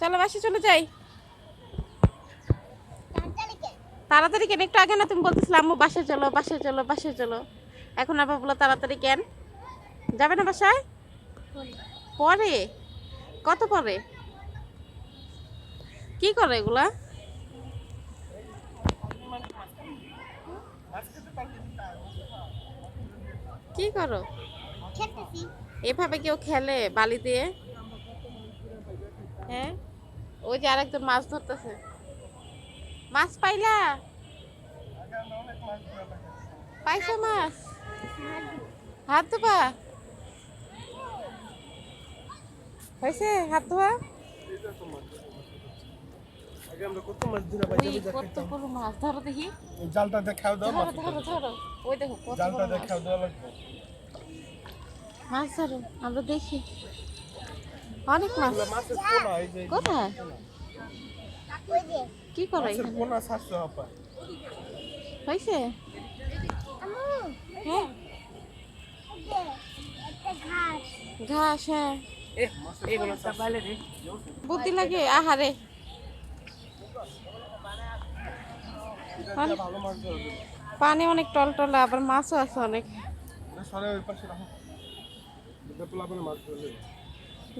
চলো বাসে চলে যাই। তাড়াতাড়ি কেন? একটু আগে না তুমি বলতেছিলে আম্মু বাসে চলো বাসে চলো বাসে চলো। এখন আবার বলো তাড়াতাড়ি কেন? যাবে না বাসায়? পরে? কত পরে? কি করে এগুলা? কি করো? এভাবে কেউ খেলে বালি দিয়ে? হ্যাঁ? ওই যে আরেকজন মাছ ধরতেছে। মাছ পাইলা? পাইছো মাছ? হাত ধোবা। হয়েছে? হাত ধোয়া? আগে মাছ ধরে ওই বাজারে যা কত বড় মাছ ধরো দেখি। ওই জালটা দেখাও দাও ধরো মাছ ধরো ধরো। ওই দেখো কত জালটা দেখাও দেওয়া মাছ ধরো আমরা দেখি। অনেক মাছ। এগুলা মাছের পোনা এই যে কোথায়? কি করো হয়েছে? হ্যাঁ। ঘাস। ঘাস হ্যাঁ। বুদ্ধি লাগে আহারে। পানি অনেক টলটলা আবার মাছও আছে অনেক। সরে ওই পাশে রাখো। মানে মাছ ধরবে।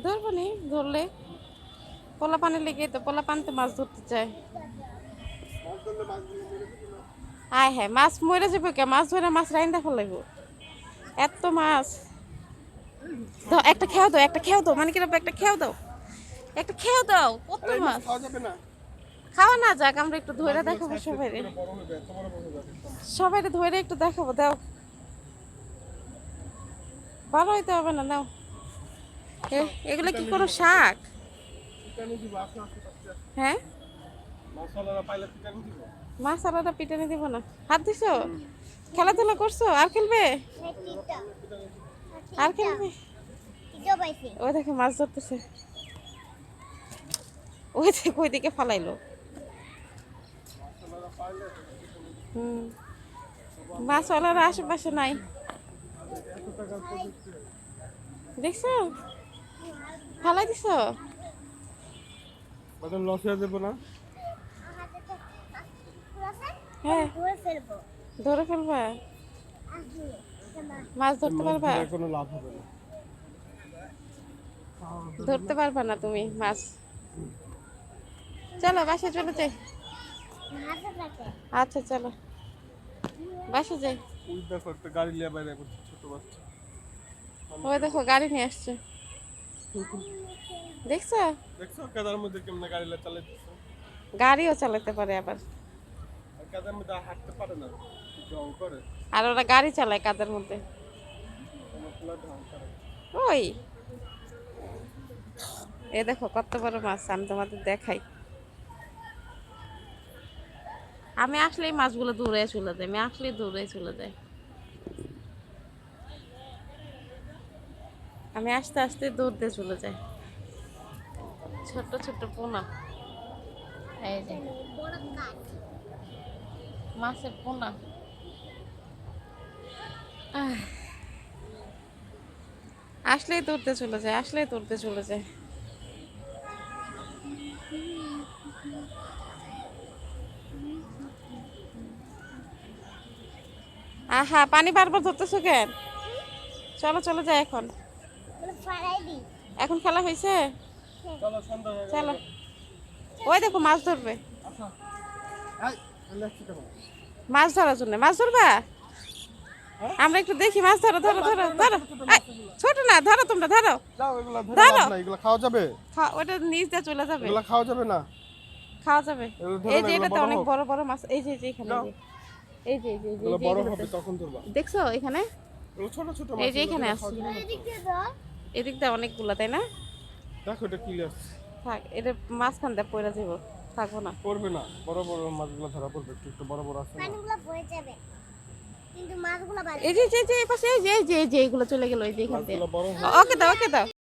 ধরবো নি ধরলে পোলা পানি লেগে তো পোলা পানিতে মাছ ধরতে চায়। আয় হ্যাঁ মাছ মরে যাবে কে? মাছ ধরে মাছ রাইন দেখা লাগবো এত মাছ। দাও একটা খেয়াও দাও একটা খেয়াও দাও মানে কীরকম একটা খেয়াও দাও। একটা খেয়াও দাও কত মাছ। খাওয়া না। যাক আমরা একটু ধরে দেখাবো সবাই সবাই ধরে একটু দেখাবো দাও। ভালো হইতে হবে না দাও এগুলো কি কোনো শাক? হ্যাঁ? মাছ আলাদা পিটানি দিব না। হাত দিছো? খেলাধুলা করছ? আর খেলবে? আর খেলবে? ওই দেখে মাছ ধরতেছে। ওই দেখে ওইদিকে ফালাইলো। হুম। মাছওয়ালারা আশেপাশে নাই। দেখছ? ফালাই দিছো বাজার লস হয়ে যাবে না? হ্যাঁ। ধরে ফেলব? মাছ ধরতে পারবা? কোনো লাভ হবে না। ধরতে পারবা না তুমি মাছ। চলো বাসা চলে যাই। আচ্ছা চলো। বাসা যাই। দেখো একটা গাড়ি নিয়ে বাইরে ছোট বাচ্চা। ওই দেখো গাড়ি নিয়ে আসছে। দেখছ? দেখছ কাদার মধ্যে কেমনে গাড়ি চালাইতেছে? গাড়িও চালাতে পারে আবার। কাদার মধ্যে হাঁটতে পারে না জং করে। আর ওরা গাড়ি চালায় কাদের মধ্যে। ওই। এ দেখো কত বড় মাছ আমি তোমাদের দেখাই। আমি আসলেই মাছগুলো দূরে চলে যায় আমি আসলেই দূরে চলে যায় আমি আস্তে আস্তে দৌড়তে চলে যাই। ছোট ছোট পোনা। মাছের পোনা। আসলেই দৌড়তে চলে যায় আসলেই দৌড়তে চলে যায় আহা, পানি বারবার ধরতেছো কেন? চলো চলো যাই এখন। এখন খেলা হয়েছে? চলো হয়ে গেল। চলো। ওই দেখো মাছ ধরবে। মাছ ধরার জন্য। মাছ ধরবা? আমরা একটু দেখি মাছ ধরো ধরো ধরো ধরো ছোট না ধরো তোমরা ধরো। ধরো। এগুলা খাওয়া যাবে? ওটা নিচ দিয়ে চলে যাবে। এগুলা খাওয়া যাবে না? খাওয়া যাবে। এই যে এটাতে অনেক বড় বড় মাছ। এই যে এই যে এখানে। এই যে। এই যে এই বড় হবে তখন ধরবা। দেখছ এখানে? ছোট ছোট এই যে এখানে আছে। এদিকে দিয়ে অনেকগুলো তাই না? দেখো এটা কি আসছে থাক এটা মাঝখান দিয়ে পড়ে যাব থাকব না। পড়বে না বড় বড় মাছগুলো ধরা পড়বে একটু একটু বড় বড় আছে মাছগুলো পড়ে বয়ে যাবে কিন্তু মাছগুলো বাড়ি এই যে এই যে এই পাশে এই যে এই যে এইগুলো চলে গেল এই যে এখান থেকে ওকে দাও ওকে দাও।